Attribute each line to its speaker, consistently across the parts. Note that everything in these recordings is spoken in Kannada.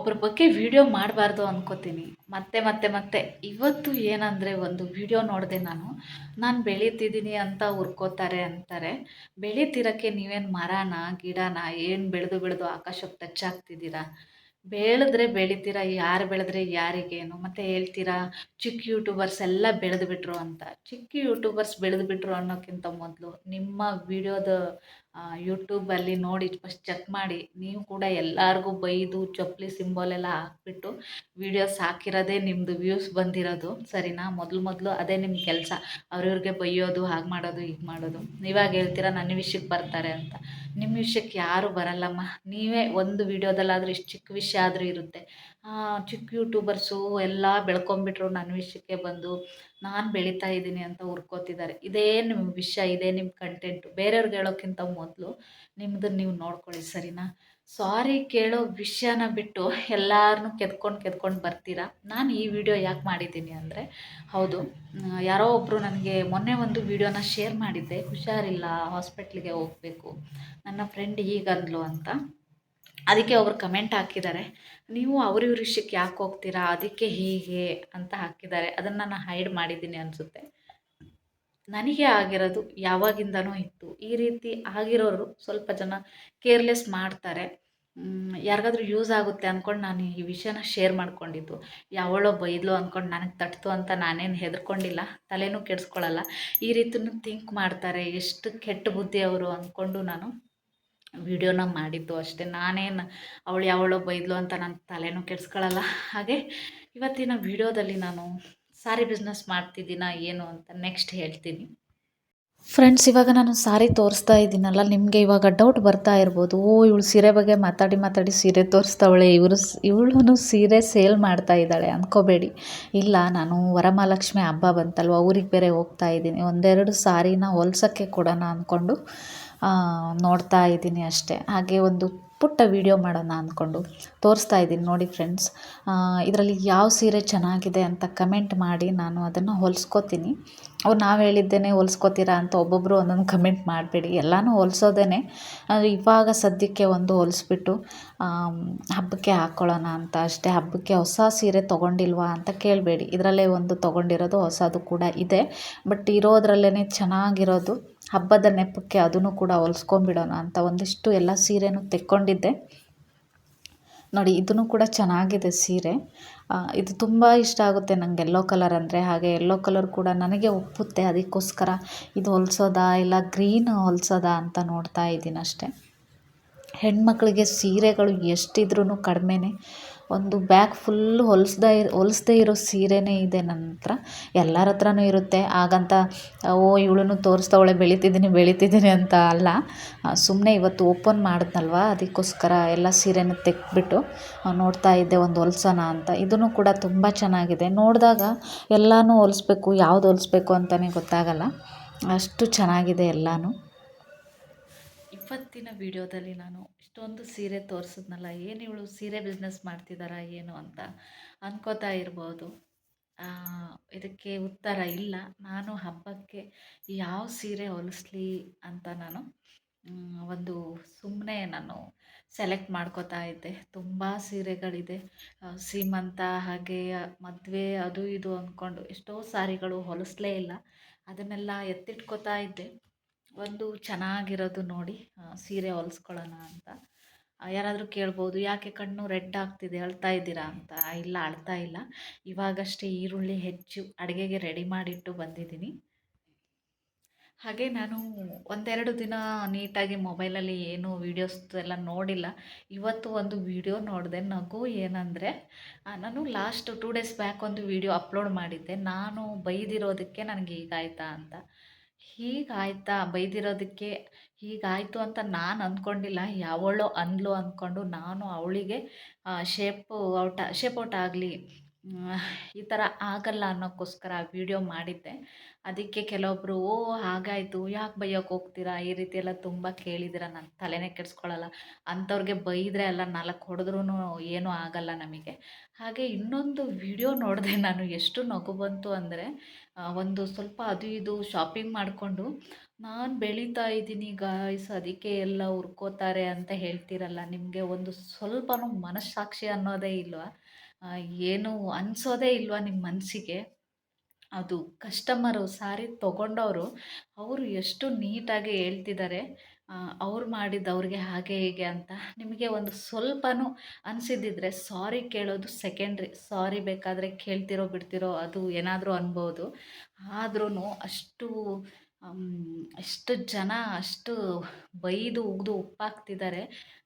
Speaker 1: ಒಬ್ಬರ ಬಗ್ಗೆ ವಿಡಿಯೋ ಮಾಡಬಾರ್ದು ಅನ್ಕೋತೀನಿ. ಮತ್ತೆ ಮತ್ತೆ ಮತ್ತೆ. ಇವತ್ತು ಏನಂದರೆ ಒಂದು ವಿಡಿಯೋ ನೋಡಿದೆ ನಾನು. ನಾನು ಬೆಳೀತಿದ್ದೀನಿ ಅಂತ ಹುರ್ಕೋತಾರೆ ಅಂತಾರೆ. ಬೆಳೀತಿರೋಕ್ಕೆ ನೀವೇನು ಮರನ, ಗಿಡನ, ಏನು ಬೆಳೆದು ಬೆಳೆದು ಆಕಾಶಕ್ಕೆ ಟಚ್ ಆಗ್ತಿದ್ದೀರಾ? ಬೆಳೆದ್ರೆ ಬೆಳಿತೀರಾ, ಯಾರು ಬೆಳೆದ್ರೆ ಯಾರಿಗೇನು? ಮತ್ತು ಹೇಳ್ತೀರಾ, ಚಿಕ್ಕ ಯೂಟ್ಯೂಬರ್ಸ್ ಎಲ್ಲ ಬೆಳೆದು ಬಿಟ್ರು ಅಂತ. ಚಿಕ್ಕ ಯೂಟ್ಯೂಬರ್ಸ್ ಬೆಳೆದು ಬಿಟ್ರು ಅನ್ನೋಕ್ಕಿಂತ ಮೊದಲು ನಿಮ್ಮ ವಿಡಿಯೋದ ಯೂಟ್ಯೂಬಲ್ಲಿ ನೋಡಿ ಫಸ್ಟ್ ಚೆಕ್ ಮಾಡಿ. ನೀವು ಕೂಡ ಎಲ್ಲರಿಗೂ ಬೈದು, ಚಪ್ಪಲಿ ಸಿಂಬಲ್ ಎಲ್ಲ ಹಾಕ್ಬಿಟ್ಟು ವೀಡಿಯೋಸ್ ಹಾಕಿರೋದೇ ನಿಮ್ಮದು ವ್ಯೂಸ್ ಬಂದಿರೋದು. ಸರಿನಾ? ಮೊದಲು ಮೊದಲು ಅದೇ ನಿಮ್ಮ ಕೆಲಸ. ಅವ್ರಿವ್ರಿಗೆ ಬೈಯೋದು, ಹಾಗೆ ಮಾಡೋದು, ಹೀಗೆ ಮಾಡೋದು. ಇವಾಗ ಹೇಳ್ತೀರಾ ನನ್ನ ವಿಷಯಕ್ಕೆ ಬರ್ತಾರೆ ಅಂತ. ನಿಮ್ಮ ವಿಷಯಕ್ಕೆ ಯಾರೂ ಬರಲ್ಲಮ್ಮ. ನೀವೇ ಒಂದು ವೀಡಿಯೋದಲ್ಲಾದರೂ ಇಷ್ಟು ಚಿಕ್ಕ ವಿಷಯ ಆದರೂ ಇರುತ್ತೆ. ಚಿಕ್ಕ ಯೂಟ್ಯೂಬರ್ಸು ಎಲ್ಲ ಬೆಳ್ಕೊಂಬಿಟ್ರು ನನ್ನ ವಿಷಯಕ್ಕೆ ಬಂದು. ನಾನು ಬೆಳೀತಾ ಇದ್ದೀನಿ ಅಂತ ಹುರ್ಕೋತಿದ್ದಾರೆ. ಇದೇ ನಿಮ್ಮ ವಿಷಯ, ಇದೇ ನಿಮ್ಮ ಕಂಟೆಂಟು ಬೇರೆಯವ್ರಿಗೆ ಹೇಳೋಕ್ಕಿಂತ ಮೊದಲು ನಿಮ್ಮದು ನೀವು ನೋಡ್ಕೊಳ್ಳಿ ಸರಿನಾ? ಸಾರಿ ಕೇಳೋ ವಿಷಯನ ಬಿಟ್ಟು ಎಲ್ಲರನ್ನೂ ಕೆದ್ಕೊಂಡು ಕೆದ್ಕೊಂಡು ಬರ್ತೀರಾ? ನಾನು ಈ ವಿಡಿಯೋ ಯಾಕೆ ಮಾಡಿದ್ದೀನಿ ಅಂದರೆ, ಹೌದು ಯಾರೋ ಒಬ್ಬರು ನನಗೆ ಮೊನ್ನೆ ಒಂದು ವಿಡಿಯೋನ ಶೇರ್ ಮಾಡಿದ್ದೆ. ಹುಷಾರಿಲ್ಲ, ಹಾಸ್ಪಿಟ್ಲಿಗೆ ಹೋಗಬೇಕು. ನನ್ನ ಫ್ರೆಂಡ್ ಹೀಗಂದ್ಲು ಅಂತ. ಅದಕ್ಕೆ ಒಬ್ರು ಕಮೆಂಟ್ ಹಾಕಿದ್ದಾರೆ. ನೀವು ಅವ್ರ ಇವ್ರ ಯಾಕೆ ಹೋಗ್ತೀರಾ? ಅದಕ್ಕೆ ಹೀಗೆ ಅಂತ ಹಾಕಿದ್ದಾರೆ. ಅದನ್ನು ನಾನು ಹೈಡ್ ಮಾಡಿದ್ದೀನಿ ಅನಿಸುತ್ತೆ. ನನಗೆ ಆಗಿರೋದು ಯಾವಾಗಿಂದನೂ ಇತ್ತು. ಈ ರೀತಿ ಆಗಿರೋರು ಸ್ವಲ್ಪ ಜನ ಕೇರ್ಲೆಸ್ ಮಾಡ್ತಾರೆ. ಯಾರಿಗಾದ್ರೂ ಯೂಸ್ ಆಗುತ್ತೆ ಅಂದ್ಕೊಂಡು ನಾನು ಈ ವಿಷಯನ ಶೇರ್ ಮಾಡ್ಕೊಂಡಿದ್ದು. ಯಾವಳೋ ಬೈದ್ಲು ಅಂದ್ಕೊಂಡು ನನಗೆ ತಟ್ತು ಅಂತ ನಾನೇನು ಹೆದರ್ಕೊಂಡಿಲ್ಲ. ತಲೆನೂ ಕೆಡಿಸ್ಕೊಳ್ಳಲ್ಲ ಈ ರೀತಿನೂ ಥಿಂಕ್ ಮಾಡ್ತಾರೆ. ಎಷ್ಟು ಕೆಟ್ಟ ಬುದ್ಧಿ ಅವರು ಅಂದ್ಕೊಂಡು ನಾನು ವಿಡಿಯೋನ ಮಾಡಿದ್ದು ಅಷ್ಟೇ. ನಾನೇನು ಅವಳು ಯಾವಳೋ ಬೈದ್ಲು ಅಂತ ನಾನು ತಲೆನೂ ಕೆಡಿಸ್ಕೊಳ್ಳಲ್ಲ ಹಾಗೆ ಇವತ್ತಿನ ವಿಡಿಯೋದಲ್ಲಿ ನಾನು ಸಾರಿ ಬಿಸ್ನೆಸ್ ಮಾಡ್ತಿದ್ದೀನ ಏನು ಅಂತ ನೆಕ್ಸ್ಟ್ ಹೇಳ್ತೀನಿ. ಫ್ರೆಂಡ್ಸ್, ಇವಾಗ ನಾನು ಸಾರಿ ತೋರಿಸ್ತಾ ಇದ್ದೀನಲ್ಲ, ನಿಮಗೆ ಇವಾಗ ಡೌಟ್ ಬರ್ತಾ ಇರ್ಬೋದು. ಓ, ಇವಳು ಸೀರೆ ಬಗ್ಗೆ ಮಾತಾಡಿ ಮಾತಾಡಿ ಸೀರೆ ತೋರಿಸ್ತಾವಳೆ. ಇವರು ಇವಳು ಸೀರೆ ಸೇಲ್ ಮಾಡ್ತಾ ಇದ್ದಾಳೆ ಅಂದ್ಕೋಬೇಡಿ ಇಲ್ಲ, ನಾನು ವರಮಹಾಲಕ್ಷ್ಮಿ ಹಬ್ಬ ಬಂತಲ್ವ, ಊರಿಗೆ ಬೇರೆ ಹೋಗ್ತಾ ಇದ್ದೀನಿ. ಒಂದೆರಡು ಸಾರಿನ ಹೊಲ್ಸೋಕ್ಕೆ ಕೊಡೋಣ ಅಂದ್ಕೊಂಡು ನೋಡ್ತಾ ಇದ್ದೀನಿ ಅಷ್ಟೇ. ಹಾಗೆ ಒಂದು ಪುಟ್ಟ ವೀಡಿಯೋ ಮಾಡೋಣ ಅಂದ್ಕೊಂಡು ತೋರಿಸ್ತಾ ಇದ್ದೀನಿ ನೋಡಿ ಫ್ರೆಂಡ್ಸ್ ಇದರಲ್ಲಿ ಯಾವ ಸೀರೆ ಚೆನ್ನಾಗಿದೆ ಅಂತ ಕಮೆಂಟ್ ಮಾಡಿ ನಾನು ಅದನ್ನು ಹೊಲಿಸ್ಕೋತೀನಿ. ಅವ್ರು ನಾವು ಹೇಳಿದ್ದೇನೆ ಹೊಲ್ಸ್ಕೋತೀರಾ ಅಂತ ಒಬ್ಬೊಬ್ಬರು ಒಂದೊಂದು ಕಮೆಂಟ್ ಮಾಡಬೇಡಿ. ಎಲ್ಲನೂ ಹೊಲ್ಸೋದೇ ಇವಾಗ ಸದ್ಯಕ್ಕೆ ಒಂದು ಹೊಲಿಸ್ಬಿಟ್ಟು ಹಬ್ಬಕ್ಕೆ ಹಾಕ್ಕೊಳ್ಳೋಣ ಅಂತ ಅಷ್ಟೇ. ಹಬ್ಬಕ್ಕೆ ಹೊಸ ಸೀರೆ ತೊಗೊಂಡಿಲ್ವಾ ಅಂತ ಕೇಳಬೇಡಿ. ಇದರಲ್ಲೇ ಒಂದು ತೊಗೊಂಡಿರೋದು ಹೊಸದು ಕೂಡ ಇದೆ. ಬಟ್ ಇರೋದ್ರಲ್ಲೇ ಚೆನ್ನಾಗಿರೋದು. ಹಬ್ಬದ ನೆಪಕ್ಕೆ ಅದನ್ನು ಕೂಡ ಹೊಲ್ಸ್ಕೊಂಬಿಡೋಣ ಅಂತ ಒಂದಿಷ್ಟು ಎಲ್ಲ ಸೀರೆನೂ ತೆಕ್ಕೊಂಡಿದ್ದೆ. ನೋಡಿ, ಇದನ್ನು ಕೂಡ ಚೆನ್ನಾಗಿದೆ ಸೀರೆ. ಇದು ತುಂಬ ಇಷ್ಟ ಆಗುತ್ತೆ ನನಗೆ ಎಲ್ಲೋ ಕಲರ್ ಅಂದರೆ. ಹಾಗೆ ಎಲ್ಲೋ ಕಲರ್ ಕೂಡ ನನಗೆ ಒಪ್ಪುತ್ತೆ. ಅದಕ್ಕೋಸ್ಕರ ಇದು ಹೊಲ್ಸೋದಾ ಇಲ್ಲ ಗ್ರೀನ್ ಹೊಲ್ಸೋದಾ ಅಂತ ನೋಡ್ತಾ ಇದ್ದೀನಿ ಅಷ್ಟೇ. ಹೆಣ್ಮಕ್ಳಿಗೆ ಸೀರೆಗಳು ಎಷ್ಟಿದ್ರೂ ಕಡಿಮೆನೇ. ಒಂದು ಬ್ಯಾಗ್ ಫುಲ್ಲು ಹೊಲಿಸ್ದೇ ಹೊಲಿಸ್ದೇ ಇರೋ ಸೀರೆನೇ ಇದೆ ನನ್ನ ಹತ್ರ. ಎಲ್ಲರ ಹತ್ರನೂ ಇರುತ್ತೆ. ಹಾಗಂತ, ಓ, ಇವಳನ್ನು ತೋರಿಸ್ತಾವಳೆ ಬೆಳೀತಿದ್ದೀನಿ ಬೆಳೀತಿದ್ದೀನಿ ಅಂತ ಅಲ್ಲ. ಸುಮ್ಮನೆ ಇವತ್ತು ಓಪನ್ ಮಾಡಿದ್ನಲ್ವ? ಅದಕ್ಕೋಸ್ಕರ ಎಲ್ಲ ಸೀರೆನ ತೆಗೆದ್ಬಿಟ್ಟು ನೋಡ್ತಾ ಇದ್ದೆ ಒಂದು ಹೊಲ್ಸೋಣ ಅಂತ. ಇದೂ ಕೂಡ ತುಂಬ ಚೆನ್ನಾಗಿದೆ. ನೋಡಿದಾಗ ಎಲ್ಲನೂ ಹೊಲಿಸ್ಬೇಕು, ಯಾವ್ದು ಹೊಲಿಸ್ಬೇಕು ಅಂತಲೇ ಗೊತ್ತಾಗಲ್ಲ. ಅಷ್ಟು ಚೆನ್ನಾಗಿದೆ ಎಲ್ಲನೂ. ಇವತ್ತಿನ ವಿಡಿಯೋದಲ್ಲಿ ನಾನು ಇಷ್ಟೊಂದು ಸೀರೆ ತೋರಿಸಿದ್ನಲ್ಲ, ಏನು ಇವಳು ಸೀರೆ ಬಿಸ್ನೆಸ್ ಮಾಡ್ತಿದ್ದಾರಾ ಏನು ಅಂತ ಅನ್ಕೋತಾ ಇರ್ಬೋದು. ಇದಕ್ಕೆ ಉತ್ತರ ಇಲ್ಲ. ನಾನು ಹಬ್ಬಕ್ಕೆ ಯಾವ ಸೀರೆ ಹೊಲಿಸ್ಲಿ ಅಂತ ನಾನು ಒಂದು ಸುಮ್ಮನೆ ನಾನು ಸೆಲೆಕ್ಟ್ ಮಾಡ್ಕೋತಾ ಇದ್ದೆ. ತುಂಬ ಸೀರೆಗಳಿದೆ. ಸೀಮಂತ ಹಾಗೆ ಮದುವೆ ಅದು ಇದು ಅಂದ್ಕೊಂಡು ಎಷ್ಟೋ ಸಾರಿಗಳು ಹೊಲಿಸ್ಲೇ ಇಲ್ಲ. ಅದನ್ನೆಲ್ಲ ಎತ್ತಿಟ್ಕೋತಾ ಇದ್ದೆ. ಒಂದು ಚೆನ್ನಾಗಿರೋದು ನೋಡಿ ಸೀರೆ ಹೊಲ್ಸ್ಕೊಳ್ಳೋಣ ಅಂತ. ಯಾರಾದರೂ ಕೇಳ್ಬೋದು, ಯಾಕೆ ಕಣ್ಣು ರೆಡ್ ಆಗ್ತಿದೆ, ಅಳ್ತಾ ಇದ್ದೀರಾ ಅಂತ? ಇಲ್ಲ, ಅಳ್ತಾ ಇಲ್ಲ. ಇವಾಗಷ್ಟೇ ಈರುಳ್ಳಿ ಹೆಚ್ಚು ಅಡುಗೆಗೆ ರೆಡಿ ಮಾಡಿಟ್ಟು ಬಂದಿದ್ದೀನಿ. ಹಾಗೆ ನಾನು ಒಂದೆರಡು ದಿನ ನೀಟಾಗಿ ಮೊಬೈಲಲ್ಲಿ ಏನು ವೀಡಿಯೋಸ್ ಎಲ್ಲ ನೋಡಿಲ್ಲ. ಇವತ್ತು ಒಂದು ವೀಡಿಯೋ ನೋಡಿದೆ. ನಗು ಏನಂದರೆ ನಾನು ಲಾಸ್ಟ್ ಟೂ ಡೇಸ್ ಬ್ಯಾಕ್ ಒಂದು ವೀಡಿಯೋ ಅಪ್ಲೋಡ್ ಮಾಡಿದ್ದೆ. ನಾನು ಬೈದಿರೋದಕ್ಕೆ ನನಗೆ ಈಗಾಯ್ತಾ ಅಂತ. ಹೀಗಾಯ್ತಾ ಬೈದಿರೋದಕ್ಕೆ? ಹೀಗಾಯಿತು ಅಂತ ನಾನು ಅಂದ್ಕೊಂಡಿಲ್ಲ ಯಾವಳು ಅಂದ್ಲು ಅಂದ್ಕೊಂಡು ನಾನು ಅವಳಿಗೆ ಶೇಪ್ ಔಟ್ ಶೇಪ್ ಔಟ್ ಆಗಲಿ ಈ ಥರ ಆಗಲ್ಲ ಅನ್ನೋಕ್ಕೋಸ್ಕರ ವಿಡಿಯೋ ಮಾಡಿದ್ದೆ. ಅದಕ್ಕೆ ಕೆಲವೊಬ್ಬರು ಓ, ಹಾಗಾಯಿತು. ಯಾಕೆ ಬೈಯೋಕೆ ಹೋಗ್ತೀರಾ? ಈ ರೀತಿ ಎಲ್ಲ ತುಂಬ ಕೇಳಿದ್ದೀರ? ನಾನು ತಲೆನೇ ಕೆಡಿಸ್ಕೊಳ್ಳಲ್ಲ ಅಂಥವ್ರಿಗೆ ಬೈದರೆ ಅಲ್ಲ ನಾಲ್ಕು ಹೊಡೆದ್ರೂ ಏನೂ ಆಗಲ್ಲ ನಮಗೆ. ಹಾಗೆ ಇನ್ನೊಂದು ವಿಡಿಯೋ ನೋಡಿದೆ ನಾನು. ಎಷ್ಟು ನಗು ಬಂತು ಅಂದರೆ ಒಂದು ಸ್ವಲ್ಪ ಅದು ಇದು ಶಾಪಿಂಗ್ ಮಾಡಿಕೊಂಡು ನಾನು ಬೆಳೀತಾ ಇದ್ದೀನಿ ಗಾಯ್ಸ್ ಅದಕ್ಕೆ ಎಲ್ಲ ಹುರ್ಕೋತಾರೆ ಅಂತ ಹೇಳ್ತಿರಲ್ಲ. ನಿಮಗೆ ಒಂದು ಸ್ವಲ್ಪನೂ ಮನಸ್ಸಾಕ್ಷಿ ಅನ್ನೋದೇ ಇಲ್ವಾ? ಏನು ಅನಿಸೋದೇ ಇಲ್ವಾ ನಿಮ್ಮ ಮನಸ್ಸಿಗೆ ಅದು ಕಸ್ಟಮರು ಸಾರಿ ತೊಗೊಂಡವರು, ಅವರು ಎಷ್ಟು ನೀಟಾಗಿ ಹೇಳ್ತಿದ್ದಾರೆ. ಅವ್ರು ಮಾಡಿದ್ದು ಅವ್ರಿಗೆ ಹಾಗೆ ಹೀಗೆ ಅಂತ ನಿಮಗೆ ಒಂದು ಸ್ವಲ್ಪನೂ ಅನಿಸಿದ್ದಿದ್ರೆ ಸಾರಿ ಕೇಳೋದು ಸೆಕೆಂಡ್ರಿ ಸಾರಿ ಬೇಕಾದರೆ ಕೇಳ್ತಿರೋ ಬಿಡ್ತಿರೋ ಅದು ಏನಾದರೂ ಅನ್ಬೋದು. ಆದ್ರೂ ಅಷ್ಟು ಅಷ್ಟು ಜನ ಅಷ್ಟು ಬೈದು ಉಗ್ದು ಉಪ್ಪಾಗ್ತಿದ್ದಾರೆ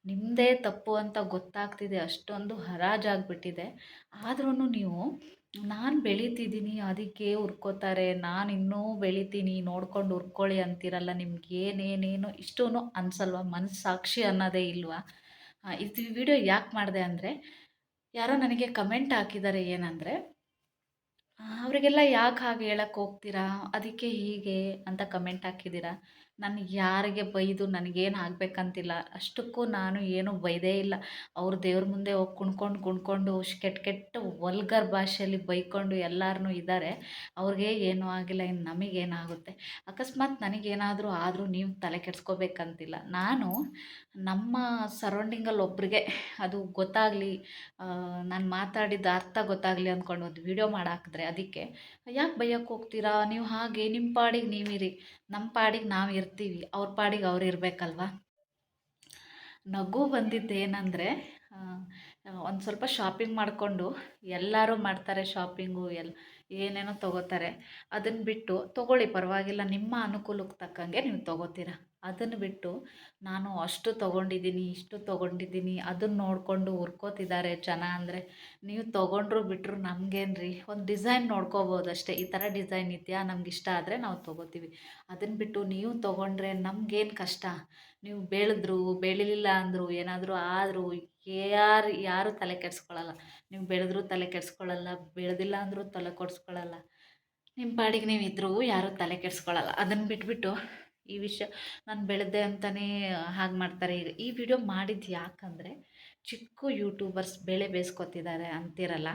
Speaker 1: ನಿಮ್ಮದೇ ತಪ್ಪು ಅಂತ ಗೊತ್ತಾಗ್ತಿದೆ. ಅಷ್ಟೊಂದು ಹರಾಜಾಗ್ಬಿಟ್ಟಿದೆ. ಆದ್ರೂ ನೀವು ನಾನು ಬೆಳೀತಿದ್ದೀನಿ ಅದಕ್ಕೆ ಹುರ್ಕೋತಾರೆ ನಾನು ಇನ್ನೂ ಬೆಳಿತೀನಿ, ನೋಡ್ಕೊಂಡು ಹುರ್ಕೊಳ್ಳಿ ಅಂತೀರಲ್ಲ, ನಿಮ್ಗೆ ಏನೇನೇನು ಇಷ್ಟೂ ಅನ್ಸಲ್ವಾ? ಮನಸ್ಸಾಕ್ಷಿ ಅನ್ನೋದೇ ಇಲ್ವಾ? ಇದು ವಿಡಿಯೋ ಯಾಕೆ ಮಾಡಿದೆ ಅಂದರೆ, ಯಾರೋ ನನಗೆ ಕಮೆಂಟ್ ಹಾಕಿದ್ದಾರೆ ಏನಂದರೆ ಅವರಿಗೆಲ್ಲ ಯಾಕೆ ಹಾಗೆ ಹೇಳಕ್ಕೆ ಹೋಗ್ತೀರಾ? ಅದಕ್ಕೆ ಹೀಗೆ ಅಂತ ಕಮೆಂಟ್ ಹಾಕಿದ್ದೀರಾ ನಾನು ಯಾರಿಗೆ ಬೈದು ನನಗೇನು ಆಗಬೇಕಂತಿಲ್ಲ. ಅಷ್ಟಕ್ಕೂ ನಾನು ಏನು ಬೈದೇ ಇಲ್ಲ. ಅವ್ರ ದೇವ್ರ ಮುಂದೆ ಹೋಗಿ ಕುಣ್ಕೊಂಡು ಕುಣ್ಕೊಂಡು ಕೆಟ್ಟ ಕೆಟ್ಟ ವಲ್ಗರ್ ಭಾಷೆಯಲ್ಲಿ ಬೈಕೊಂಡು ಎಲ್ಲರೂ ಇದ್ದಾರೆ ಅವ್ರಿಗೆ ಏನೂ ಆಗಿಲ್ಲ ಇನ್ನು ನಮಗೇನಾಗುತ್ತೆ ಅಕಸ್ಮಾತ್ ನನಗೇನಾದರೂ ಆದರೂ ನೀವು ತಲೆ ಕೆಡಿಸ್ಕೋಬೇಕಂತಿಲ್ಲ. ನಾನು ನಮ್ಮ ಸರೌಂಡಿಂಗಲ್ಲಿ ಒಬ್ಬರಿಗೆ ಅದು ಗೊತ್ತಾಗಲಿ ನಾನು ಮಾತಾಡಿದ ಅರ್ಥ ಗೊತ್ತಾಗಲಿ ಅಂದ್ಕೊಂಡು ಒಂದು ವೀಡಿಯೋ ಮಾಡಾಕಿದ್ರೆ ಅದಕ್ಕೆ, ಯಾಕೆ ಬೈಯಕ್ಕೆ ಹೋಗ್ತೀರಾ? ನೀವು ಹಾಗೆ ನಿಮ್ಮ ಪಾಡಿಗೆ ನೀವಿರಿ. ನಮ್ಮ ಪಾಡಿಗೆ ನಾವು ಇರ್ತೀವಿ. ಅವ್ರ ಪಾಡಿಗೆ ಅವ್ರು ಇರಬೇಕಲ್ವಾ? ನಗು ಬಂದಿದ್ದು ಏನಂದರೆ ಒಂದು ಸ್ವಲ್ಪ ಶಾಪಿಂಗ್ ಮಾಡಿಕೊಂಡು ಎಲ್ಲರೂ ಮಾಡ್ತಾರೆ ಶಾಪಿಂಗು ಎಲ್ ಏನೇನೋ ತೊಗೋತಾರೆ ಅದನ್ನು ಬಿಟ್ಟು ತೊಗೊಳ್ಳಿ ಪರವಾಗಿಲ್ಲ, ನಿಮ್ಮ ಅನುಕೂಲಕ್ಕೆ ತಕ್ಕಂಗೆ ನೀವು ತೊಗೋತೀರ. ಅದನ್ನು ಬಿಟ್ಟು ನಾನು ಅಷ್ಟು ತೊಗೊಂಡಿದ್ದೀನಿ, ಇಷ್ಟು ತೊಗೊಂಡಿದ್ದೀನಿ ಅದನ್ನು ನೋಡಿಕೊಂಡು ಹುರ್ಕೋತಿದ್ದಾರೆ ಜನ ಅಂದರೆ ನೀವು ತೊಗೊಂಡ್ರು ಬಿಟ್ಟರು ನಮಗೇನು ರೀ ಒಂದು ಡಿಸೈನ್ ನೋಡ್ಕೋಬೋದು ಅಷ್ಟೇ ಈ ಥರ ಡಿಸೈನ್ ಇದೆಯಾ? ನಮ್ಗೆ ಇಷ್ಟ ಆದರೆ ನಾವು ತೊಗೋತೀವಿ. ಅದನ್ನು ಬಿಟ್ಟು ನೀವು ತೊಗೊಂಡ್ರೆ ನಮಗೇನು ಕಷ್ಟ? ನೀವು ಬೆಳೆದ್ರು, ಬೆಳಿಲಿಲ್ಲ ಅಂದರು, ಏನಾದರೂ ಆದರೂ ಯಾರು ಯಾರು ತಲೆ ಕೆಡಿಸ್ಕೊಳ್ಳಲ್ಲ ನೀವು ಬೆಳೆದ್ರೂ ತಲೆ ಕೆಡಿಸ್ಕೊಳ್ಳಲ್ಲ ಬೆಳೆದಿಲ್ಲ ಅಂದರೂ ತಲೆ ಕೆಡಿಸ್ಕೊಳ್ಳಲ್ಲ ನಿಮ್ಮ ಪಾಡಿಗೆ ನೀವು ಇದ್ದರೂ ಯಾರೂ ತಲೆ ಕೆಡಿಸ್ಕೊಳ್ಳಲ್ಲ ಅದನ್ನು ಬಿಟ್ಬಿಟ್ಟು ಈ ವಿಷಯ ನಾನು ಬೆಳೆದೆ ಅಂತಲೇ ಹಾಗೆ ಮಾಡ್ತಾರೆ. ಈಗ ಈ ವಿಡಿಯೋ ಮಾಡಿದ್ದು ಯಾಕಂದರೆ ಚಿಕ್ಕ ಯೂಟ್ಯೂಬರ್ಸ್ ಬೇಳೆ ಬೇಯಿಸ್ಕೊತಿದ್ದಾರೆ ಅಂತಿರಲ್ಲ.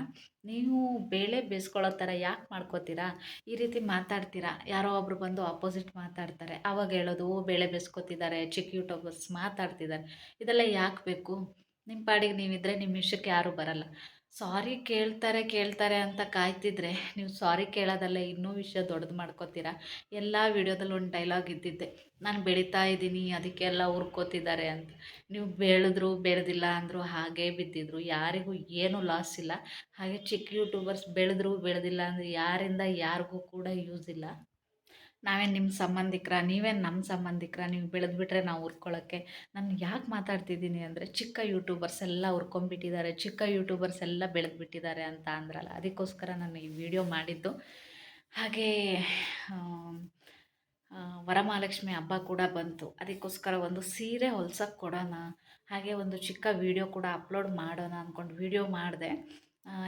Speaker 1: ನೀವು ಬೇಳೆ ಬೇಯಿಸ್ಕೊಳ್ಳೋ ಥರ ಯಾಕೆ ಮಾಡ್ಕೋತೀರಾ? ಈ ರೀತಿ ಮಾತಾಡ್ತೀರಾ? ಯಾರೋ ಒಬ್ರು ಬಂದು ಆಪೋಸಿಟ್ ಮಾತಾಡ್ತಾರೆ. ಆವಾಗ ಹೇಳೋದು ಬೇಳೆ ಬೇಯಿಸ್ಕೊತಿದ್ದಾರೆ ಚಿಕ್ಕ ಯೂಟ್ಯೂಬರ್ಸ್ ಮಾತಾಡ್ತಿದ್ದಾರೆ ಇದೆಲ್ಲ ಯಾಕೆ ಬೇಕು? ನಿಮ್ಮ ಪಾಡಿಗೆ ನೀವಿದ್ದರೆ ನಿಮ್ಮ ವಿಷಯಕ್ಕೆ ಯಾರೂ ಬರಲ್ಲ. ಸಾರಿ ಕೇಳ್ತಾರೆ ಕೇಳ್ತಾರೆ ಅಂತ ಕಾಯ್ತಿದ್ರೆ ನೀವು ಸಾರಿ ಕೇಳೋದಲ್ಲೇ ಇನ್ನೂ ವಿಷಯ ದೊಡ್ಡದು ಮಾಡ್ಕೋತೀರಾ? ಎಲ್ಲ ವಿಡಿಯೋದಲ್ಲಿ ಒಂದು ಡೈಲಾಗ್ ಇದ್ದಿದ್ದೆ, ನಾನು ಬೆಳೀತಾ ಇದ್ದೀನಿ, ಅದಕ್ಕೆಲ್ಲ ಹುರ್ಕೋತಿದ್ದಾರೆ ಅಂತ. ನೀವು ಬೆಳೆದ್ರು, ಬೆಳೆದಿಲ್ಲ ಅಂದರು ಹಾಗೇ ಬಿದ್ದಿದ್ರು. ಯಾರಿಗೂ ಏನೂ ಲಾಸ್ ಇಲ್ಲ. ಹಾಗೆ ಚಿಕ್ಕ ಯೂಟ್ಯೂಬರ್ಸ್ ಬೆಳೆದ್ರು, ಬೆಳೆದಿಲ್ಲ ಅಂದರೆ ಯಾರಿಂದ ಯಾರಿಗೂ ಕೂಡ ಯೂಸ್ ಇಲ್ಲ. ನಾವೇನು ನಿಮ್ಮ ಸಂಬಂಧಿಕರ, ನೀವೇನು ನಮ್ಮ ಸಂಬಂಧಿಕರ, ನೀವು ಬೆಳೆದ್ಬಿಟ್ರೆ ನಾವು ಹುರ್ಕೊಳ್ಳೋಕ್ಕೆ ನಾನು ಯಾಕೆ ಮಾತಾಡ್ತಿದ್ದೀನಿ ಅಂದರೆ, ಚಿಕ್ಕ ಯೂಟ್ಯೂಬರ್ಸ್ ಎಲ್ಲ ಹುರ್ಕೊಂಬಿಟ್ಟಿದ್ದಾರೆ ಚಿಕ್ಕ ಯೂಟ್ಯೂಬರ್ಸ್ ಎಲ್ಲ ಬೆಳೆದ್ಬಿಟ್ಟಿದ್ದಾರೆ ಅಂತ ಅಂದ್ರಲ್ಲ, ಅದಕ್ಕೋಸ್ಕರ ನಾನು ಈ ವಿಡಿಯೋ ಮಾಡಿದ್ದು. ಹಾಗೇ ವರಮಹಾಲಕ್ಷ್ಮಿ ಹಬ್ಬ ಕೂಡ ಬಂತು. ಅದಕ್ಕೋಸ್ಕರ ಒಂದು ಸೀರೆ ಹೊಲ್ಸಕ್ಕೆ ಕೊಡೋಣ, ಹಾಗೆ ಒಂದು ಚಿಕ್ಕ ವಿಡಿಯೋ ಕೂಡ ಅಪ್ಲೋಡ್ ಮಾಡೋಣ ಅಂದ್ಕೊಂಡು ವಿಡಿಯೋ ಮಾಡಿದೆ.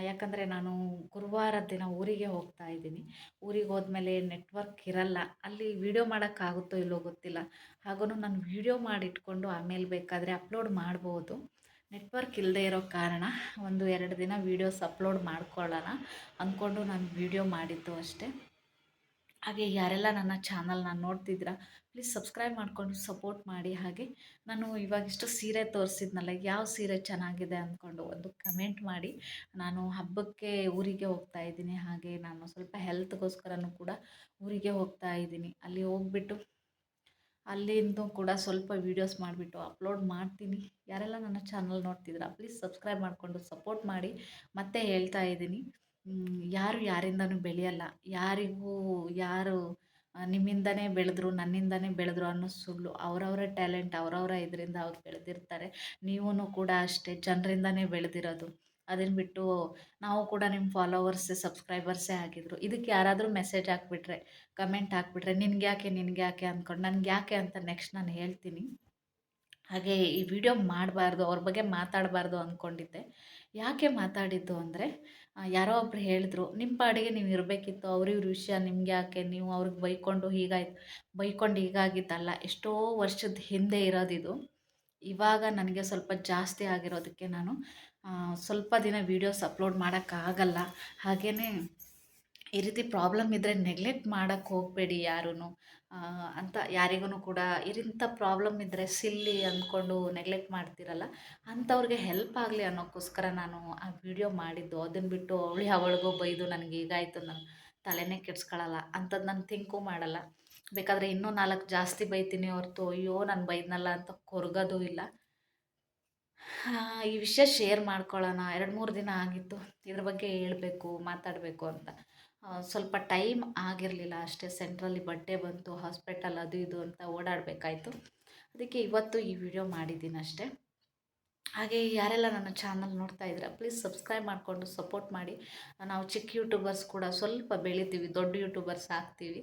Speaker 1: ಯಾಕಂದರೆ ನಾನು ಗುರುವಾರ ದಿನ ಊರಿಗೆ ಹೋಗ್ತಾ ಇದ್ದೀನಿ. ಊರಿಗೆ ಹೋದ್ಮೇಲೆ ನೆಟ್ವರ್ಕ್ ಇರಲ್ಲ. ಅಲ್ಲಿ ವೀಡಿಯೋ ಮಾಡೋಕ್ಕಾಗುತ್ತೋ ಇಲ್ಲೋ ಗೊತ್ತಿಲ್ಲ. ಹಾಗೂ ನಾನು ವೀಡಿಯೋ ಮಾಡಿಟ್ಕೊಂಡು ಆಮೇಲೆ ಬೇಕಾದರೆ ಅಪ್ಲೋಡ್ ಮಾಡ್ಬೋದು. ನೆಟ್ವರ್ಕ್ ಇಲ್ಲದೆ ಇರೋ ಕಾರಣ ಒಂದು ಎರಡು ದಿನ ವೀಡಿಯೋಸ್ ಅಪ್ಲೋಡ್ ಮಾಡ್ಕೊಳ್ಳೋಣ ಅಂದ್ಕೊಂಡು ನಾನು ವೀಡಿಯೋ ಮಾಡಿದ್ದು ಅಷ್ಟೇ. ಹಾಗೆ ಯಾರೆಲ್ಲ ನನ್ನ ಚಾನಲ್ನ ನೋಡ್ತಿದ್ದೀರಾ ಪ್ಲೀಸ್ ಸಬ್ಸ್ಕ್ರೈಬ್ ಮಾಡಿಕೊಂಡು ಸಪೋರ್ಟ್ ಮಾಡಿ. ಹಾಗೆ ನಾನು ಇವಾಗಿಷ್ಟು ಸೀರೆ ತೋರಿಸಿದ್ನಲ್ಲ ಯಾವ ಸೀರೆ ಚೆನ್ನಾಗಿದೆ ಅಂದ್ಕೊಂಡು ಒಂದು ಕಮೆಂಟ್ ಮಾಡಿ. ನಾನು ಹಬ್ಬಕ್ಕೆ ಊರಿಗೆ ಹೋಗ್ತಾ ಇದ್ದೀನಿ. ಹಾಗೆ ನಾನು ಸ್ವಲ್ಪ ಹೆಲ್ತ್ಗೋಸ್ಕರನೂ ಕೂಡ ಊರಿಗೆ ಹೋಗ್ತಾ ಇದ್ದೀನಿ. ಅಲ್ಲಿ ಹೋಗ್ಬಿಟ್ಟು, ಅಲ್ಲಿಂದ ಕೂಡ ಸ್ವಲ್ಪ ವೀಡಿಯೋಸ್ ಮಾಡಿಬಿಟ್ಟು ಅಪ್ಲೋಡ್ ಮಾಡ್ತೀನಿ. ಯಾರೆಲ್ಲ ನನ್ನ ಚಾನಲ್ ನೋಡ್ತಿದ್ದೀರಾ ಪ್ಲೀಸ್ ಸಬ್ಸ್ಕ್ರೈಬ್ ಮಾಡಿಕೊಂಡು ಸಪೋರ್ಟ್ ಮಾಡಿ. ಮತ್ತೆ ಹೇಳ್ತಾ ಇದ್ದೀನಿ. ಯಾರು ಯಾರಿಂದನೂ ಬೆಳೆಯಲ್ಲ. ಯಾರಿಗೂ ಯಾರು ನಿಮ್ಮಿಂದನೇ ಬೆಳೆದ್ರು, ನನ್ನಿಂದನೇ ಬೆಳೆದ್ರು ಅನ್ನೋ ಸುಳ್ಳು. ಅವರವರ ಟ್ಯಾಲೆಂಟ್, ಅವರವರ ಇದರಿಂದ ಅವ್ರು ಬೆಳೆದಿರ್ತಾರೆ. ನೀವೂ ಕೂಡ ಅಷ್ಟೇ, ಜನರಿಂದನೇ ಬೆಳೆದಿರೋದು. ಅದನ್ನು ಬಿಟ್ಟು ನಾವು ಕೂಡ ನಿಮ್ಮ ಫಾಲೋವರ್ಸೇ, ಸಬ್ಸ್ಕ್ರೈಬರ್ಸೇ ಆಗಿದ್ರು. ಇದಕ್ಕೆ ಯಾರಾದರೂ ಮೆಸೇಜ್ ಹಾಕ್ಬಿಟ್ರೆ, ಕಮೆಂಟ್ ಹಾಕ್ಬಿಟ್ರೆ, ನಿನ್ಗೆ ಯಾಕೆ ನಿನ್ಗೆ ಯಾಕೆ ಅಂದ್ಕೊಂಡು ನನ್ಗೆ ಯಾಕೆ ಅಂತ ನೆಕ್ಸ್ಟ್ ನಾನು ಹೇಳ್ತೀನಿ. ಹಾಗೆ ಈ ವಿಡಿಯೋ ಮಾಡಬಾರ್ದು, ಅವ್ರ ಬಗ್ಗೆ ಮಾತಾಡಬಾರ್ದು ಅಂದ್ಕೊಂಡಿದ್ದೆ ಯಾಕೆ ಮಾತಾಡಿದ್ದು ಅಂದರೆ ಯಾರೋ ಒಬ್ರು ಹೇಳಿದ್ರು ನಿಮ್ಮ ಪಾಡಿಗೆ ನೀವು ಇರಬೇಕಿತ್ತು, ಅವ್ರ ಇವ್ರ ವಿಷಯ ನಿಮ್ಗೆ ಯಾಕೆ, ನೀವು ಅವ್ರಿಗೆ ಬೈಕೊಂಡು ಹೀಗಾಯ್ತು, ಬೈಕೊಂಡು ಹೀಗಾಗಿದ್ದಲ್ಲ, ಎಷ್ಟೋ ವರ್ಷದ ಹಿಂದೆ ಇರೋದಿದು. ಇವಾಗ ನನಗೆ ಸ್ವಲ್ಪ ಜಾಸ್ತಿ ಆಗಿರೋದಕ್ಕೆ ನಾನು ಸ್ವಲ್ಪ ದಿನ ವೀಡಿಯೋಸ್ ಅಪ್ಲೋಡ್ ಮಾಡೋಕ್ಕಾಗಲ್ಲ. ಹಾಗೆಯೇ ಈ ರೀತಿ ಪ್ರಾಬ್ಲಮ್ ಇದ್ದರೆ ನೆಗ್ಲೆಕ್ಟ್ ಮಾಡೋಕ್ಕೆ ಹೋಗಬೇಡಿ ಯಾರೂ ಅಂತ ಯಾರಿಗೂ ಕೂಡ ಇರಿಂಥ ಪ್ರಾಬ್ಲಮ್ ಇದ್ದರೆ ಸಿಲ್ಲಿ ಅಂದ್ಕೊಂಡು ನೆಗ್ಲೆಕ್ಟ್ ಮಾಡ್ತಿರಲ್ಲ, ಅಂಥವ್ರಿಗೆ ಹೆಲ್ಪ್ ಆಗಲಿ ಅನ್ನೋಕ್ಕೋಸ್ಕರ ನಾನು ಆ ವಿಡಿಯೋ ಮಾಡಿದ್ದು. ಅದನ್ನು ಬಿಟ್ಟು ಅವಳಿ ಅವಳಿಗೋ ಬೈದು ನನಗೆ ಹೀಗಾಯಿತು ನಾನು ತಲೆನೇ ಕೆಡ್ಸ್ಕೊಳ್ಳಲ್ಲ ಅಂಥದ್ದು ನಾನು ಥಿಂಕು ಮಾಡಲ್ಲ. ಬೇಕಾದರೆ ಇನ್ನೂ ನಾಲ್ಕು ಜಾಸ್ತಿ ಬೈತೀನಿ ಹೊರತು, ಅಯ್ಯೋ ನಾನು ಬೈದ್ನಲ್ಲ ಅಂತ ಕೊರಗೋದು ಇಲ್ಲ. ಈ ವಿಷಯ ಶೇರ್ ಮಾಡ್ಕೊಳ್ಳೋಣ ಎರಡು ಮೂರು ದಿನ ಆಗಿತ್ತು. ಇದ್ರ ಬಗ್ಗೆ ಹೇಳಬೇಕು, ಮಾತಾಡಬೇಕು ಅಂತ. ಸ್ವಲ್ಪ ಟೈಮ್ ಆಗಿರಲಿಲ್ಲ ಅಷ್ಟೇ. ಸೆಂಟ್ರಲ್ಲಿ ಬಡ್ಡೆ ಬಂತು, ಹಾಸ್ಪಿಟಲ್ ಅದು ಇದು ಅಂತ ಓಡಾಡಬೇಕಾಯ್ತು. ಅದಕ್ಕೆ ಇವತ್ತು ಈ ವಿಡಿಯೋ ಮಾಡಿದ್ದೀನಿ ಅಷ್ಟೇ. ಹಾಗೆ ಯಾರೆಲ್ಲ ನನ್ನ ಚಾನಲ್ ನೋಡ್ತಾ ಇದ್ದೀರಾ ಪ್ಲೀಸ್ ಸಬ್ಸ್ಕ್ರೈಬ್ ಮಾಡಿಕೊಂಡು ಸಪೋರ್ಟ್ ಮಾಡಿ. ನಾವು ಚಿಕ್ಕ ಯೂಟ್ಯೂಬರ್ಸ್ ಕೂಡ ಸ್ವಲ್ಪ ಬೆಳಿತೀವಿ, ದೊಡ್ಡ ಯೂಟ್ಯೂಬರ್ಸ್ ಆಗ್ತೀವಿ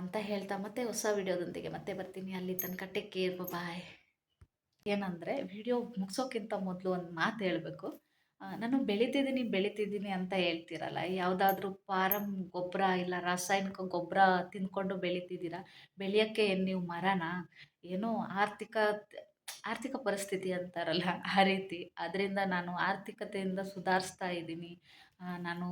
Speaker 1: ಅಂತ ಹೇಳ್ತಾ ಮತ್ತೆ ಹೊಸ ವಿಡಿಯೋದೊಂದಿಗೆ ಮತ್ತೆ ಬರ್ತೀನಿ. ಅಲ್ಲಿ ತನಕ ಟೇಕ್ ಕೇರ್ ಬಾಯ್ ಏನಂದರೆ, ವಿಡಿಯೋ ಮುಗಿಸೋಕ್ಕಿಂತ ಮೊದಲು ಒಂದು ಮಾತು ಹೇಳಬೇಕು. ನಾನು ಬೆಳಿತಿದ್ದೀನಿ ಬೆಳಿತಿದ್ದೀನಿ ಅಂತ ಹೇಳ್ತೀರಲ್ಲ, ಯಾವುದಾದ್ರೂ ಫಾರಮ್ ಗೊಬ್ಬರ ಇಲ್ಲ ರಾಸಾಯನಿಕ ಗೊಬ್ಬರ ತಿಂದ್ಕೊಂಡು ಬೆಳಿತಿದ್ದೀರಾ? ಬೆಳೆಯೋಕ್ಕೆ ಏನು ನೀವು ಮರನಾ? ಏನೋ ಆರ್ಥಿಕ ಆರ್ಥಿಕ ಪರಿಸ್ಥಿತಿ ಅಂತಾರಲ್ಲ ಆ ರೀತಿ. ಅದರಿಂದ ನಾನು ಆರ್ಥಿಕತೆಯಿಂದ ಸುಧಾರಿಸ್ತಾ ಇದ್ದೀನಿ. ನಾನು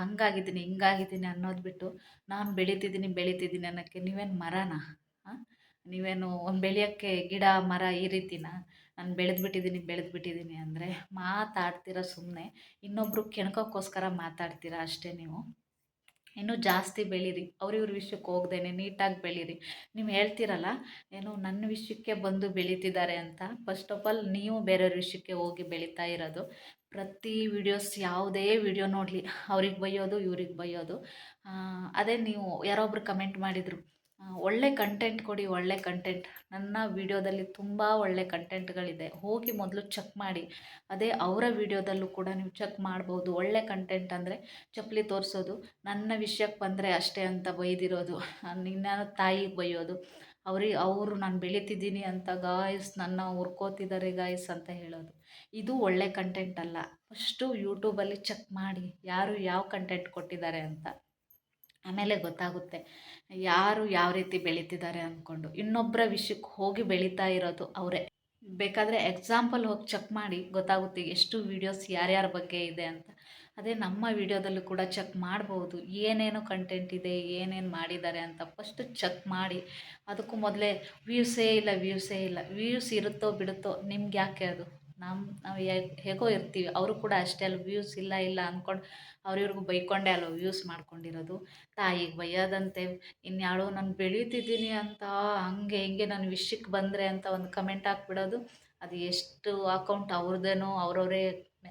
Speaker 1: ಹಂಗಾಗಿದ್ದೀನಿ, ಹಿಂಗಾಗಿದ್ದೀನಿ ಅನ್ನೋದು ಬಿಟ್ಟು ನಾನು ಬೆಳಿತಿದ್ದೀನಿ ಬೆಳಿತಿದ್ದೀನಿ ಅನ್ನೋಕ್ಕೆ ನೀವೇನು ಮರನಾ? ನೀವೇನು ಒಂದು ಬೆಳೆಯೋಕ್ಕೆ ಗಿಡ, ಮರ ಈ ರೀತಿನ? ನಾನು ಬೆಳೆದು ಬಿಟ್ಟಿದ್ದೀನಿ ಬೆಳೆದು ಬಿಟ್ಟಿದ್ದೀನಿ ಅಂದರೆ ಮಾತಾಡ್ತೀರ ಸುಮ್ಮನೆ ಇನ್ನೊಬ್ಬರು ಕೆಣಕೋಕ್ಕೋಸ್ಕರ ಮಾತಾಡ್ತೀರ ಅಷ್ಟೇ ನೀವು. ಇನ್ನೂ ಜಾಸ್ತಿ ಬೆಳೀರಿ. ಅವ್ರಿವ್ರ ವಿಷಯಕ್ಕೆ ಹೋಗ್ದೇನೆ, ನೀಟಾಗಿ ಬೆಳೀರಿ. ನೀವು ಹೇಳ್ತೀರಲ್ಲ, ಏನು ನನ್ನ ವಿಷಯಕ್ಕೆ ಬಂದು ಬೆಳೀತಿದ್ದಾರೆ ಅಂತ. ಫಸ್ಟ್ ಆಫ್ ಆಲ್ ನೀವು ಬೇರೆಯವ್ರ ವಿಷಯಕ್ಕೆ ಹೋಗಿ ಬೆಳೀತಾ ಇರೋದು. ಪ್ರತಿ ವಿಡಿಯೋಸ್ ಯಾವುದೇ ವಿಡಿಯೋ ನೋಡಲಿ. ಅವ್ರಿಗೆ ಬೈಯೋದು, ಇವ್ರಿಗೆ ಬೈಯೋದು. ಅದೇ ನೀವು ಯಾರೊಬ್ರು ಕಮೆಂಟ್ ಮಾಡಿದರು. ಒಳ್ಳೆ ಕಂಟೆಂಟ್ ಕೊಡಿ, ಒಳ್ಳೆ ಕಂಟೆಂಟ್ ನನ್ನ ವೀಡಿಯೋದಲ್ಲಿ ತುಂಬ ಒಳ್ಳೆ ಕಂಟೆಂಟ್ಗಳಿದೆ ಹೋಗಿ ಮೊದಲು ಚೆಕ್ ಮಾಡಿ. ಅದೇ ಅವರ ವಿಡಿಯೋದಲ್ಲೂ ಕೂಡ ನೀವು ಚೆಕ್ ಮಾಡ್ಬೋದು. ಒಳ್ಳೆ ಕಂಟೆಂಟ್ ಅಂದರೆ ಚಪ್ಪಲಿ ತೋರಿಸೋದು, ನನ್ನ ವಿಷಯಕ್ಕೆ ಬಂದರೆ ಅಷ್ಟೇ ಅಂತ ಬೈದಿರೋದು, ನಿನ್ನ ತಾಯಿಗೆ ಬೈಯೋದು. ಅವ್ರಿಗೆ ಅವರು ನಾನು ಬೆಳೀತಿದ್ದೀನಿ ಅಂತ ಗಾಯ್ಸ್ ನನ್ನ ಹುರ್ಕೋತಿದ್ದಾರೆ ಗಾಯ್ಸ್ ಅಂತ ಹೇಳೋದು. ಇದು ಒಳ್ಳೆ ಕಂಟೆಂಟ್ ಅಲ್ಲ. ಫಸ್ಟು ಯೂಟ್ಯೂಬಲ್ಲಿ ಚೆಕ್ ಮಾಡಿ, ಯಾರು ಯಾವ ಕಂಟೆಂಟ್ ಕೊಟ್ಟಿದ್ದಾರೆ ಅಂತ. ಆಮೇಲೆ ಗೊತ್ತಾಗುತ್ತೆ ಯಾರು ಯಾವ ರೀತಿ ಬೆಳೀತಿದ್ದಾರೆ ಅಂದ್ಕೊಂಡು. ಇನ್ನೊಬ್ಬರ ವಿಷಯಕ್ಕೆ ಹೋಗಿ ಬೆಳೀತಾ ಇರೋದು ಅವರೇ. ಬೇಕಾದರೆ ಎಕ್ಸಾಂಪಲ್ ಹೋಗಿ ಚೆಕ್ ಮಾಡಿ ಗೊತ್ತಾಗುತ್ತೆ ಎಷ್ಟು ವೀಡಿಯೋಸ್ ಯಾರ್ಯಾರ ಬಗ್ಗೆ ಇದೆ ಅಂತ. ಅದೇ ನಮ್ಮ ವೀಡಿಯೋದಲ್ಲೂ ಕೂಡ ಚೆಕ್ ಮಾಡ್ಬೋದು. ಏನೇನು ಕಂಟೆಂಟ್ ಇದೆ, ಏನೇನು ಮಾಡಿದ್ದಾರೆ ಅಂತ ಫಸ್ಟು ಚೆಕ್ ಮಾಡಿ. ಅದಕ್ಕೂ ಮೊದಲೇ ವ್ಯೂಸೇ ಇಲ್ಲ ವ್ಯೂಸೇ ಇಲ್ಲ. ವ್ಯೂಸ್ ಇರುತ್ತೋ, ಬಿಡುತ್ತೋ ನಿಮ್ಗೆ ಯಾಕೆ ಅದು? ನಮ್ಮ ನಾವು ಹೇಗೋ ಇರ್ತೀವಿ. ಅವರು ಕೂಡ ಅಷ್ಟೇ ಅಲ್ಲಿ ವ್ಯೂಸ್ ಇಲ್ಲ ಇಲ್ಲ ಅಂದ್ಕೊಂಡು ಅವ್ರಿವ್ರಿಗೂ ಬೈಕೊಂಡೆ ಅಲ್ವ ವ್ಯೂಸ್ ಮಾಡ್ಕೊಂಡಿರೋದು. ತಾಯಿಗೆ ಬೈಯೋದಂತೆ, ಇನ್ಯಾಳೋ ನಾನು ಬೆಳೀತಿದ್ದೀನಿ ಅಂತ, ಹಂಗೆ ಹಿಂಗೆ ನನ್ನ ವಿಷಯಕ್ಕೆ ಬಂದರೆ ಅಂತ ಒಂದು ಕಮೆಂಟ್ ಹಾಕ್ಬಿಡೋದು. ಅದು ಎಷ್ಟು ಅಕೌಂಟ್ ಅವ್ರದ್ದೇನೋ ಅವ್ರವರೇ,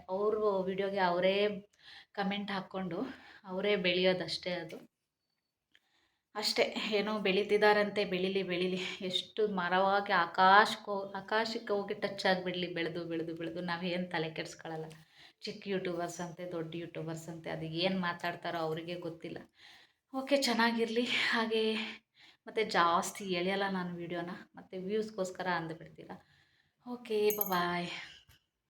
Speaker 1: ಅವರು ವಿಡಿಯೋಗೆ ಅವರೇ ಕಮೆಂಟ್ ಹಾಕ್ಕೊಂಡು, ಅವರೇ ಬೆಳೆಯೋದಷ್ಟೇ ಅದು. ಅಷ್ಟೇ, ಏನೋ ಬೆಳೀತಿದ್ದಾರಂತೆ ಬೆಳೀಲಿ ಬೆಳೀಲಿ. ಎಷ್ಟು ಮರವಾಗಿ ಆಕಾಶಕ್ಕೆ ಹೋಗಿ ಆಕಾಶಕ್ಕೆ ಹೋಗಿ ಟಚ್ ಆಗಿಬಿಡಲಿ, ಬೆಳೆದು ಬೆಳೆದು ಬೆಳೆದು. ನಾವೇನು ತಲೆ ಕೆಡಿಸ್ಕೊಳ್ಳಲ್ಲ ಚಿಕ್ಕ ಯೂಟ್ಯೂಬರ್ಸ್ ಅಂತೆ, ದೊಡ್ಡ ಯೂಟ್ಯೂಬರ್ಸ್ ಅಂತೆ, ಅದು ಏನು ಮಾತಾಡ್ತಾರೋ ಅವರಿಗೆ ಗೊತ್ತಿಲ್ಲ. ಓಕೆ ಚೆನ್ನಾಗಿರಲಿ. ಹಾಗೆ, ಮತ್ತು ಜಾಸ್ತಿ ಎಳೆಯಲ್ಲ ನಾನು ವೀಡಿಯೋನ ಮತ್ತು ವ್ಯೂಸ್ಗೋಸ್ಕರ ಅಂದುಬಿಡ್ತೀರ? Okay bye